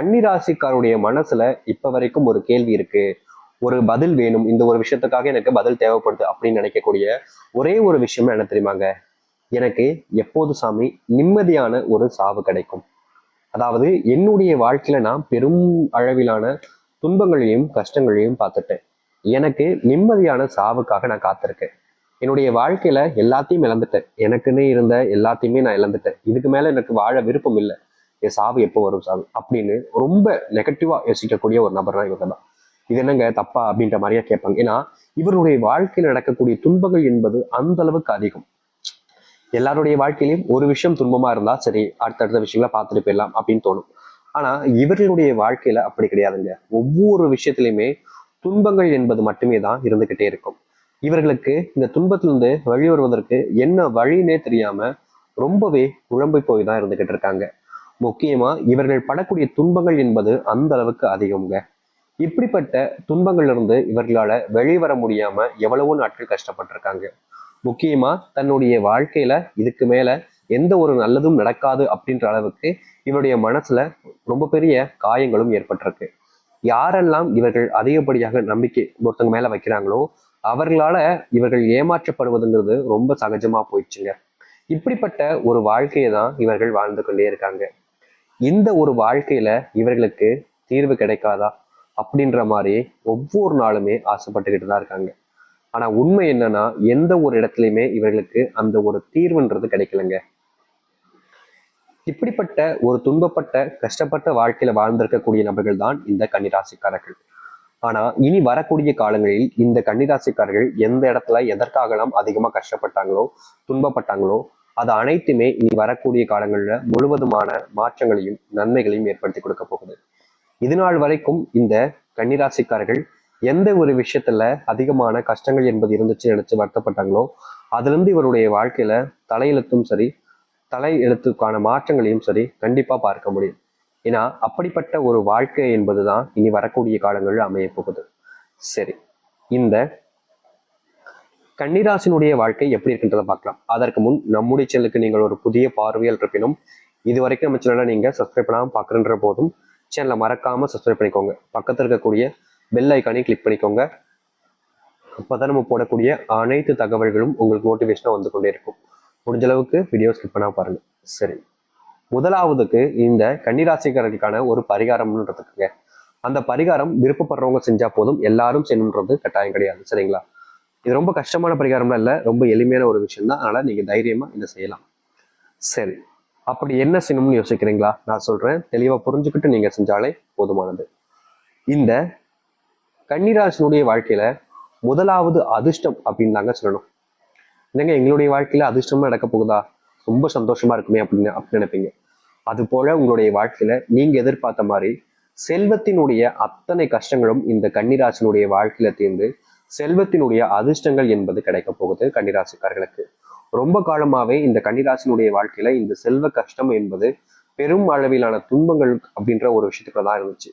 கன்னிராசிக்காருடைய மனசுல இப்ப வரைக்கும் ஒரு கேள்வி இருக்கு. ஒரு பதில் வேணும். இந்த ஒரு விஷயத்துக்காக எனக்கு பதில் தேவைப்படுது அப்படின்னு நினைக்கக்கூடிய ஒரே ஒரு விஷயம் என்ன தெரியுமாங்க? எனக்கு எப்போது சாமி? நிம்மதியான ஒரு சாவு கிடைக்கும். அதாவது என்னுடைய வாழ்க்கையில நான் பெரும் அளவிலான துன்பங்களையும் கஷ்டங்களையும் பார்த்துட்டேன். எனக்கு நிம்மதியான சாவுக்காக நான் காத்திருக்கேன். என்னுடைய வாழ்க்கையில எல்லாத்தையும் இழந்துட்டேன். எனக்குன்னு இருந்த எல்லாத்தையுமே நான் இழந்துட்டேன். இதுக்கு மேல எனக்கு வாழ விருப்பம் இல்லை. என் சாவு எப்போ வரும் சாவு? அப்படின்னு ரொம்ப நெகட்டிவா யோசிக்கக்கூடிய ஒரு நபர் தான் இவங்க தான். இது என்னங்க தப்பா அப்படின்ற மாதிரியா கேட்பாங்க. ஏன்னா இவருடைய வாழ்க்கையில் நடக்கக்கூடிய துன்பங்கள் என்பது அந்த அளவுக்கு அதிகம். எல்லாருடைய வாழ்க்கையிலும் ஒரு விஷயம் துன்பமா இருந்தா சரி அடுத்தடுத்த விஷயங்களை பார்த்துட்டு போயிடலாம் அப்படின்னு தோணும். ஆனா இவர்களுடைய வாழ்க்கையில அப்படி கிடையாதுங்க. ஒவ்வொரு விஷயத்திலையுமே துன்பங்கள் என்பது மட்டுமே தான் இருந்துகிட்டே இருக்கும். இவர்களுக்கு இந்த துன்பத்திலிருந்து வழி வருவதற்கு என்ன வழின்னே தெரியாம ரொம்பவே குழம்பு போய் தான் இருந்துகிட்டு இருக்காங்க. முக்கியமா இவர்கள் படக்கூடிய துன்பங்கள் என்பது அந்த அளவுக்கு அதிகம்ங்க. இப்படிப்பட்ட துன்பங்கள்ல இருந்து இவர்களால வெளிவர முடியாம எவ்வளவோ நாட்கள் கஷ்டப்பட்டிருக்காங்க. முக்கியமா தன்னுடைய வாழ்க்கையில இதுக்கு மேல எந்த ஒரு நல்லதும் நடக்காது அப்படின்ற அளவுக்கு இவருடைய மனசுல ரொம்ப பெரிய காயங்களும் ஏற்பட்டிருக்கு. யாரெல்லாம் இவர்கள் அதிகப்படியாக நம்பிக்கை ஒருத்தங்க மேல வைக்கிறாங்களோ அவர்களால இவர்கள் ஏமாற்றப்படுவதுங்கிறது ரொம்ப சகஜமா போயிடுச்சுங்க. இப்படிப்பட்ட ஒரு வாழ்க்கையை தான் இவர்கள் வாழ்ந்து கொண்டே இருக்காங்க. இந்த ஒரு வாழ்க்கையில இவர்களுக்கு தீர்வு கிடைக்காதா? அப்படின்ற மாதிரி ஒவ்வொரு நாளுமே ஆசைப்பட்டுக்கிட்டு தான் இருக்காங்க. ஆனா உண்மை என்னன்னா எந்த ஒரு இடத்துலையுமே இவர்களுக்கு அந்த ஒரு தீர்வுன்றது கிடைக்கலங்க. இப்படிப்பட்ட ஒரு துன்பப்பட்ட கஷ்டப்பட்ட வாழ்க்கையில வாழ்ந்திருக்கக்கூடிய நபர்கள் தான் இந்த கன்னிராசிக்காரர்கள். ஆனா இனி வரக்கூடிய காலங்களில் இந்த கன்னிராசிக்காரர்கள் எந்த இடத்துல எதற்காகலாம் அதிகமா கஷ்டப்பட்டாங்களோ துன்பப்பட்டாங்களோ அது அனைத்துமே இனி வரக்கூடிய காலங்களில் முழுவதுமான மாற்றங்களையும் நன்மைகளையும் ஏற்படுத்தி கொடுக்க போகுது. இது நாள் வரைக்கும் இந்த கன்னிராசிக்காரர்கள் எந்த ஒரு விஷயத்துல அதிகமான கஷ்டங்கள் என்பது இருந்துச்சு நினைச்சு வருத்தப்பட்டாங்களோ அதுலேருந்து இவருடைய வாழ்க்கையில தலையெழுத்தும் சரி தலை எழுத்துக்கான மாற்றங்களையும் சரி கண்டிப்பா பார்க்க முடியும். ஏன்னா அப்படிப்பட்ட ஒரு வாழ்க்கை என்பதுதான் இனி வரக்கூடிய காலங்களில் அமைய போகுது. சரி இந்த கன்னிராசினுடைய வாழ்க்கை எப்படி இருக்குன்றதை பார்க்கலாம். அதற்கு முன் நம்முடைய சேனலுக்கு நீங்கள் ஒரு புதிய பார்வையில் இருப்பினும் இது வரைக்கும் நம்ம சேனலை நீங்கள் சப்ஸ்கிரைப் பண்ணாமல் பார்க்குறன்ற போதும் சேனலை மறக்காமல் சப்ஸ்கிரைப் பண்ணிக்கோங்க. பக்கத்தில் இருக்கக்கூடிய பெல் ஐக்கானையும் கிளிக் பண்ணிக்கோங்க. அப்பதான் நம்ம போடக்கூடிய அனைத்து தகவல்களும் உங்களுக்கு நோட்டிஃபிகேஷனாக வந்து கொண்டே இருக்கும். முடிஞ்ச அளவுக்கு வீடியோ ஸ்கிப் பண்ணால் பாருங்கள் சரி. முதலாவதுக்கு இந்த கன்னிராசிக்காரர்களுக்கான ஒரு பரிகாரம்ன்றதுக்குங்க. அந்த பரிகாரம் விருப்பப்படுறவங்க செஞ்சால் போதும் எல்லாரும் செய்யணுன்றது கட்டாயம் கிடையாது. சரிங்களா? இது ரொம்ப கஷ்டமான பரிகாரம்லாம் இல்லை ரொம்ப எளிமையான ஒரு விஷயம் தான் அதனால் நீங்க தைரியமா இதை செய்யலாம். சரி. அப்படி என்ன செய்யணும்னு யோசிக்கிறீங்களா? நான் சொல்றேன். தெளிவா புரிஞ்சுக்கிட்டு நீங்க செஞ்சாலே போதுமானது. இந்த கன்னிராசினுடைய வாழ்க்கையில முதலாவது அதிர்ஷ்டம் அப்படின்னு தாங்க சொல்லணும். என்னங்க எங்களுடைய வாழ்க்கையில அதிர்ஷ்டமா நடக்க போகுதா? ரொம்ப சந்தோஷமா இருக்குமே அப்படின்னு அப்படின்னு நினைப்பீங்க. அது போல உங்களுடைய வாழ்க்கையில நீங்க எதிர்பார்த்த மாதிரி செல்வத்தினுடைய அத்தனை கஷ்டங்களும் இந்த கன்னிராசினுடைய வாழ்க்கையில தீர்ந்து செல்வத்தினுடைய அதிர்ஷ்டங்கள் என்பது கிடைக்க போகுது கன்னிராசிக்காரர்களுக்கு. ரொம்ப காலமாவே இந்த கன்னிராசினுடைய வாழ்க்கையில இந்த செல்வ கஷ்டம் என்பது பெரும் அளவிலான துன்பங்கள் அப்படின்ற ஒரு விஷயத்துக்குள்ள தான் இருந்துச்சு.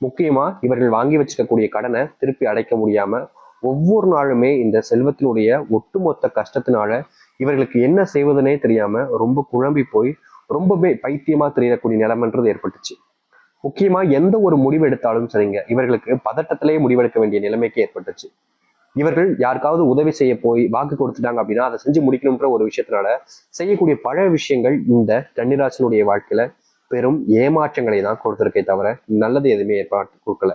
முக்கியமா இவர்கள் வாங்கி வச்சிருக்கக்கூடிய கடனை திருப்பி அடைக்க முடியாம ஒவ்வொரு நாளுமே இந்த செல்வத்தினுடைய ஒட்டுமொத்த கஷ்டத்தினால இவர்களுக்கு என்ன செய்வதுனே தெரியாம ரொம்ப குழம்பி போய் ரொம்பவே பைத்தியமா தெரியக்கூடிய நிலைமன்றது ஏற்பட்டுச்சு. முக்கியமா எந்த ஒரு முடிவு எடுத்தாலும் சரிங்க. இவர்களுக்கு பதட்டத்திலேயே முடிவெடுக்க வேண்டிய நிலைமைக்கு ஏற்பட்டுச்சு. இவர்கள் யாருக்காவது உதவி செய்ய போய் வாக்கு கொடுத்துட்டாங்க அப்படின்னா அதை செஞ்சு முடிக்கணுன்ற ஒரு விஷயத்தினால செய்யக்கூடிய பல விஷயங்கள் இந்த கன்னிராசனுடைய வாழ்க்கையில பெரும் ஏமாற்றங்களை தான் கொடுத்திருக்கே தவிர நல்லது எதுவுமே ஏற்பாடு கொடுக்கல.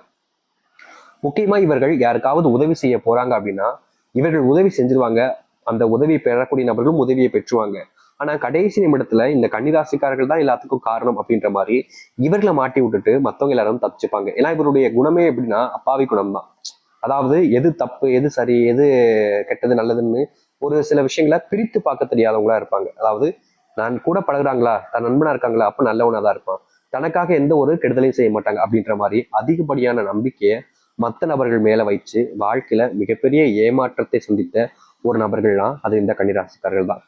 முக்கியமா இவர்கள் யாருக்காவது உதவி செய்ய போறாங்க அப்படின்னா இவர்கள் உதவி செஞ்சிருவாங்க. அந்த உதவியை பெறக்கூடிய நபர்களும் உதவியை பெற்றுவாங்க. ஆனா கடைசி நிமிடத்துல இந்த கன்னிராசிக்காரர்கள் தான் எல்லாத்துக்கும் காரணம் அப்படின்ற மாதிரி இவர்களை மாட்டி விட்டுட்டு மத்தவங்க எல்லாரும் தப்பிச்சுப்பாங்க. ஏன்னா இவருடைய குணமே எப்படின்னா அப்பாவி குணம் தான் அதாவது எது தப்பு எது சரி எது கெட்டது நல்லதுன்னு ஒரு சில விஷயங்களை பிரித்து பார்க்க தெரியாதவங்களா இருப்பாங்க. அதாவது நான் கூட பழகுறாங்களா? தன் நண்பனா இருக்காங்களா? அப்ப நல்லவனா தான் இருப்பான். தனக்காக எந்த ஒரு கெடுதலையும் செய்ய மாட்டாங்க அப்படின்ற மாதிரி அதிகப்படியான நம்பிக்கையை மற்ற நபர்கள் மேல வைச்சு வாழ்க்கையில மிகப்பெரிய ஏமாற்றத்தை சந்தித்த ஒரு நபர்கள்லாம் அது இந்த கன்னிராசிக்காரர்கள் தான்.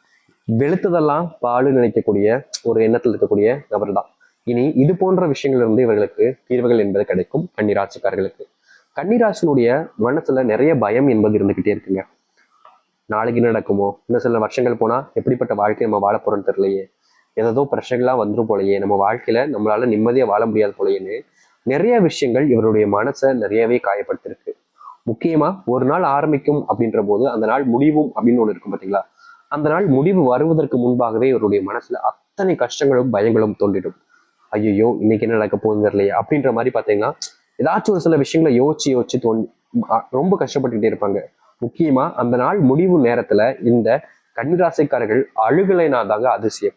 வெளுத்ததெல்லாம் பாலு நினைக்கக்கூடிய ஒரு எண்ணத்தில் இருக்கக்கூடிய நபர் தான் இனி இது போன்ற விஷயங்கள் இருந்து இவர்களுக்கு தீர்வுகள் என்பது கிடைக்கும் கன்னிராசிக்காரர்களுக்கு. கன்னிராசினுடைய மனசுல நிறைய பயம் என்பது இருந்துகிட்டே இருக்குங்க. நாளைக்கு என்ன நடக்குமோ இன்னும் சில வருஷங்கள் போனா எப்படிப்பட்ட வாழ்க்கை நம்ம வாழ போறோம்னு தெரியலையே. ஏதோ பிரச்சனைகள்லாம் வந்துரும் போலயே. நம்ம வாழ்க்கையில நம்மளால நிம்மதியா வாழ முடியாது போலயேன்னு நிறைய விஷயங்கள் இவருடைய மனசை நிறையவே காயப்படுத்திருக்கு முக்கியமா ஒரு நாள் ஆரம்பிக்கும் அப்படின்ற போது அந்த நாள் முடிவும் அப்படின்னு ஒண்ணு இருக்கும் பாத்தீங்களா? அந்த நாள் முடிவு வருவதற்கு முன்பாகவே இவருடைய மனசுல அத்தனை கஷ்டங்களும் பயங்களும் தோன்றிடும். ஐயோ இன்னைக்கு என்ன நடக்க போகுதுன்னு தெரியலையே அப்படின்ற மாதிரி பாத்தீங்கன்னா ஏதாச்சும் ஒரு சில விஷயங்களை யோசிச்சு யோசிச்சு தோண்டி ரொம்ப கஷ்டப்பட்டுக்கிட்டே இருப்பாங்க. முக்கியமா அந்த நாள் முடிவு நேரத்துல இந்த கன்னிராசிக்காரர்கள் அழுகலைனா தாங்க அதிசயம்.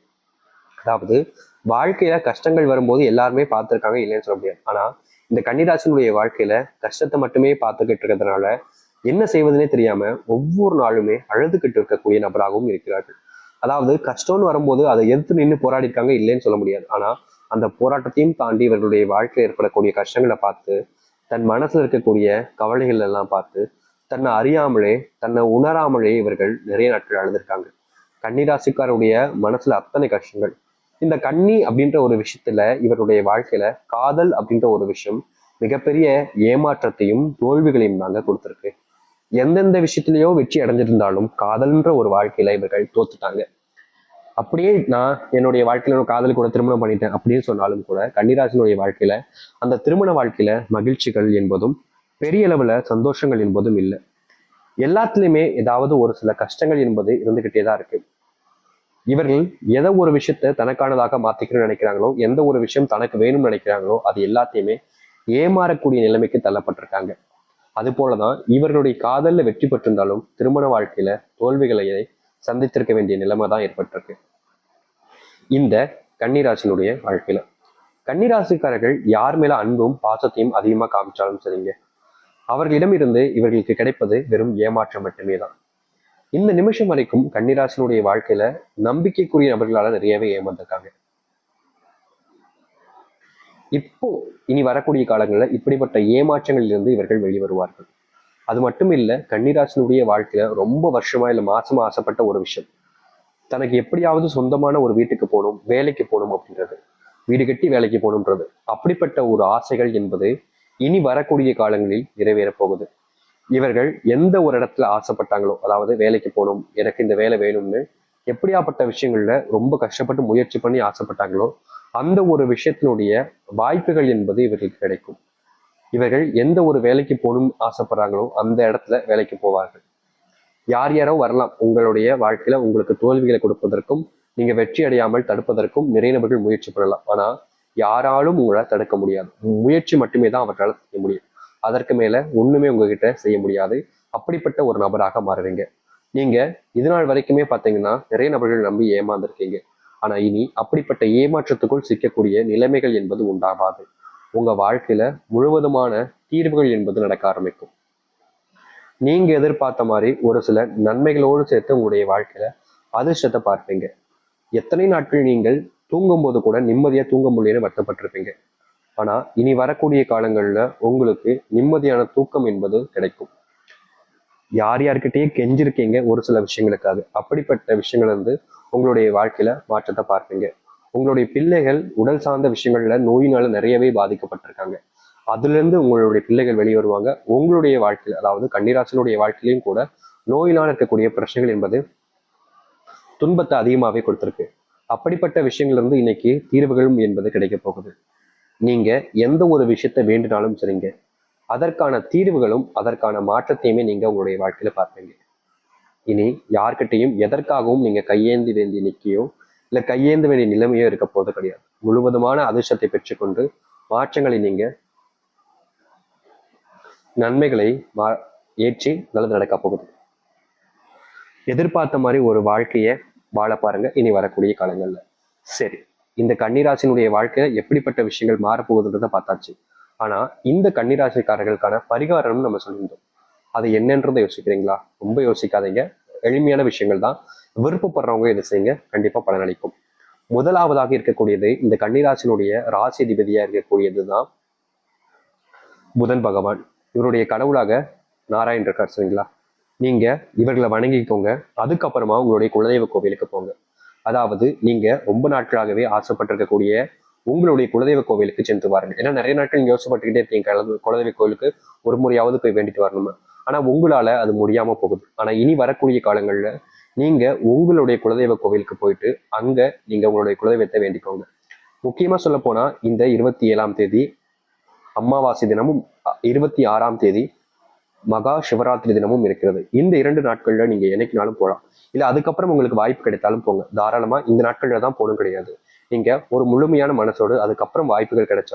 அதாவது வாழ்க்கையில கஷ்டங்கள் வரும்போது எல்லாருமே பார்த்திருக்காங்க இல்லைன்னு சொல்ல முடியாது. ஆனா இந்த கன்னிராசினுடைய வாழ்க்கையில கஷ்டத்தை மட்டுமே பார்த்துக்கிட்டு இருக்கிறதுனால என்ன செய்வதுனே தெரியாம ஒவ்வொரு நாளுமே அழுதுகிட்டு இருக்கக்கூடிய நபராகவும் இருக்கிறார்கள். அதாவது கஷ்டம்னு வரும்போது அதை எதிர்த்து நின்று போராடி இருக்காங்க இல்லைன்னு சொல்ல முடியாது. ஆனா அந்த போராட்டத்தையும் தாண்டி இவர்களுடைய வாழ்க்கையில் ஏற்படக்கூடிய கஷ்டங்களை பார்த்து தன் மனசுல இருக்கக்கூடிய கவலைகள் எல்லாம் பார்த்து தன்னை அறியாமலே தன்னை உணராமலே இவர்கள் நிறைய நாட்கள் அழுதுருக்காங்க. கன்னிராசிக்காரருடைய மனசுல அத்தனை கஷ்டங்கள். இந்த கன்னி அப்படின்ற ஒரு விஷயத்துல இவருடைய வாழ்க்கையில காதல் அப்படின்ற ஒரு விஷயம் மிகப்பெரிய ஏமாற்றத்தையும் தோல்விகளையும் தாங்க கொடுத்துருக்கு. எந்தெந்த விஷயத்திலயோ வெற்றி அடைஞ்சிருந்தாலும் காதல்ன்ற ஒரு வாழ்க்கையில இவர்கள் தோத்துட்டாங்க. அப்படியே நான் என்னுடைய வாழ்க்கையில ஒரு காதல் கூட திருமணம் பண்ணிட்டேன் அப்படின்னு சொன்னாலும் கூட கன்னிராசினுடைய வாழ்க்கையில அந்த திருமண வாழ்க்கையில மகிழ்ச்சிகள் என்பதும் பெரிய அளவுல சந்தோஷங்கள் என்பதும் இல்லை. எல்லாத்துலயுமே ஏதாவது ஒரு சில கஷ்டங்கள் என்பது இருந்துகிட்டே தான் இருக்கு. இவர்கள் எதை ஒரு விஷயத்த தனக்கானதாக மாத்திக்கணும்னு நினைக்கிறாங்களோ எந்த ஒரு விஷயம் தனக்கு வேணும்னு நினைக்கிறாங்களோ அது எல்லாத்தையுமே ஏமாறக்கூடிய நிலைமைக்கு தள்ளப்பட்டிருக்காங்க. அது போலதான் இவர்களுடைய காதல்ல வெற்றி பெற்றிருந்தாலும் திருமண வாழ்க்கையில தோல்விகளை சந்தித்திருக்க வேண்டிய நிலைமை தான் ஏற்பட்டிருக்கு. இந்த கன்னிராசினுடைய வாழ்க்கையில. கன்னிராசிக்காரர்கள் யார் மேல அன்பும் பாசத்தையும் அதிகமா காமிச்சாலும் சரிங்க. அவர்களிடமிருந்து இவர்களுக்கு கிடைப்பது வெறும் ஏமாற்றம் மட்டுமே தான் இந்த நிமிஷம் வரைக்கும் கன்னிராசினுடைய வாழ்க்கையில நம்பிக்கைக்குரிய நபர்களால நிறையவே ஏமாந்துருக்காங்க. இப்போ இனி வரக்கூடிய காலங்களில் இப்படிப்பட்ட ஏமாற்றங்களிலிருந்து இவர்கள் வெளிவருவார்கள். அது மட்டும் இல்ல கன்னிராசனுடைய வாழ்க்கையில ரொம்ப வருஷமா இல்ல மாசமா ஆசைப்பட்ட ஒரு விஷயம். தனக்கு எப்படியாவது சொந்தமான ஒரு வீட்டுக்கு போகணும் வேலைக்கு போகணும் அப்படின்றது. வீடு கட்டி வேலைக்கு போகணுன்றது அப்படிப்பட்ட ஒரு ஆசைகள் என்பது இனி வரக்கூடிய காலங்களில் நிறைவேறப் போகுது. இவர்கள் எந்த ஒரு இடத்துல ஆசைப்பட்டாங்களோ அதாவது வேலைக்கு போகணும் எனக்கு இந்த வேலை வேணும்னு எப்படியாப்பட்ட விஷயங்கள்ல ரொம்ப கஷ்டப்பட்டு முயற்சி பண்ணி ஆசைப்பட்டாங்களோ அந்த ஒரு விஷயத்தினுடைய வாய்ப்புகள் என்பது இவர்களுக்கு கிடைக்கும். இவர்கள் எந்த ஒரு வேலைக்கு போகணும் ஆசைப்படுறாங்களோ அந்த இடத்துல வேலைக்கு போவார்கள். யார் யாரோ வரலாம். உங்களுடைய வாழ்க்கையில உங்களுக்கு தோல்விகளை கொடுப்பதற்கும் நீங்க வெற்றி அடையாமல் தடுப்பதற்கும் நிறைய நபர்கள் முயற்சி பண்ணலாம். ஆனா யாராலும் உங்களால் தடுக்க முடியாது. முயற்சி மட்டுமே தான் அவர்களால் செய்ய முடியும். அதற்கு மேல ஒண்ணுமே உங்ககிட்ட செய்ய முடியாது. அப்படிப்பட்ட ஒரு நபராக மாறுவீங்க. நீங்க இது நாள் வரைக்குமே பாத்தீங்கன்னா நிறைய நபர்கள் நம்பி ஏமாந்துருக்கீங்க. ஆனா இனி அப்படிப்பட்ட ஏமாற்றத்துக்குள் சிக்கக்கூடிய நிலைமைகள் என்பது உண்டாகாது. உங்க வாழ்க்கையில முழுவதுமான தீர்வுகள் என்பது நடக்க ஆரம்பிக்கும். நீங்க எதிர்பார்த்த மாதிரி ஒரு சில நன்மைகளோடு சேர்த்து உங்களுடைய வாழ்க்கையில அதிர்ஷ்டத்தை பார்ப்பீங்க. எத்தனை நாட்கள் நீங்கள் தூங்கும்போது கூட நிம்மதியா தூங்க முடியலன்னு வருத்தப்பட்டிருப்பீங்க. ஆனா இனி வரக்கூடிய காலங்கள்ல உங்களுக்கு நிம்மதியான தூக்கம் என்பது கிடைக்கும். யார் யார்கிட்டயே கெஞ்சிருக்கீங்க ஒரு சில விஷயங்களுக்காக. அப்படிப்பட்ட விஷயங்கள் வந்து உங்களுடைய வாழ்க்கையில மாற்றத்தை பார்ப்பீங்க உங்களுடைய பிள்ளைகள் உடல் சார்ந்த விஷயங்கள்ல நோயினால நிறையவே பாதிக்கப்பட்டிருக்காங்க. அதுல இருந்து உங்களுடைய பிள்ளைகள் வெளியே வருவாங்க. உங்களுடைய வாழ்க்கையில அதாவது கன்னிராசனுடைய வாழ்க்கையிலையும் கூட நோயினால் இருக்கக்கூடிய பிரச்சனைகள் என்பது துன்பத்தை அதிகமாகவே கொடுத்துருக்கு. அப்படிப்பட்ட விஷயங்கள்ல இருந்து இன்னைக்கு தீர்வுகளும் என்பது கிடைக்க போகுது. நீங்க எந்த ஒரு விஷயத்தை வேண்டினாலும் சரிங்க. அதற்கான தீர்வுகளும் அதற்கான மாற்றத்தையுமே நீங்க உங்களுடைய வாழ்க்கையில பார்ப்பீங்க. இனி யார்கிட்டையும் எதற்காகவும் நீங்க கையேந்தி வேண்டிய நிக்கையோ இல்ல கையேந்த வேண்டிய நிலைமையோ இருக்க போது கிடையாது. முழுவதுமான அதிர்ஷ்டத்தை பெற்றுக்கொண்டு மாற்றங்களை நீங்க நன்மைகளை மா ஏற்றி நல்லது நடக்க போகுது. எதிர்பார்த்த மாதிரி ஒரு வாழ்க்கையை வாழ பாருங்க. இனி வரக்கூடிய காலங்கள்ல. சரி. இந்த கன்னிராசினுடைய வாழ்க்கையில எப்படிப்பட்ட விஷயங்கள் மாறப்போகுதுன்றதை பார்த்தாச்சு. ஆனா இந்த கன்னிராசிக்காரர்களுக்கான பரிகாரம்னு நம்ம சொல்லியிருந்தோம். அது என்னன்றதை யோசிக்கிறீங்களா? ரொம்ப யோசிக்காதீங்க. எளிமையான விஷயங்கள் தான். விருப்பப்படுறவங்க இதை செய்யுங்க. கண்டிப்பா பலனளிக்கும். முதலாவதாக இருக்கக்கூடியது இந்த கன்னிராசினுடைய ராசி அதிபதியா இருக்கக்கூடியது தான் புதன் பகவான். இவருடைய கடவுளாக நாராயண் இருக்கார் சரிங்களா? நீங்க இவர்களை வணங்கிக்கோங்க. அதுக்கப்புறமா உங்களுடைய குலதெய்வ கோவிலுக்கு போங்க. அதாவது நீங்க ரொம்ப நாட்களாகவே ஆசைப்பட்டிருக்கக்கூடிய உங்களுடைய குலதெய்வ கோவிலுக்கு சென்று வாருங்கள். ஏன்னா நிறைய நாட்கள் நீங்க யோசிப்பட்டுக்கிட்டே இருக்கீங்க குலதெய்வ- குலதெய்வ கோவிலுக்கு ஒரு முறையாவது போய் வேண்டிட்டு வரணுமா? ஆனா உங்களால அது முடியாம போகுது. ஆனா இனி வரக்கூடிய காலங்கள்ல நீங்க உங்களுடைய குலதெய்வ கோவிலுக்கு போயிட்டு அங்க நீங்க உங்களுடைய குலதெய்வத்தை வேண்டிக்கோங்க. முக்கியமா சொல்ல போனா இந்த இருபத்தி ஏழாம் தேதி அமாவாசை தினமும் இருபத்தி ஆறாம் தேதி மகா சிவராத்திரி தினமும் இருக்கிறது. இந்த இரண்டு நாட்கள்ல நீங்க என்னைக்குனாலும் போகலாம் இல்ல அதுக்கப்புறம் உங்களுக்கு வாய்ப்பு கிடைத்தாலும் போங்க. தாராளமா இந்த நாட்கள்ல தான் போகணும் கிடையாது. நீங்கள் ஒரு முழுமையான மனசோடு அதுக்கப்புறம் வாய்ப்புகள் கிடைச்சா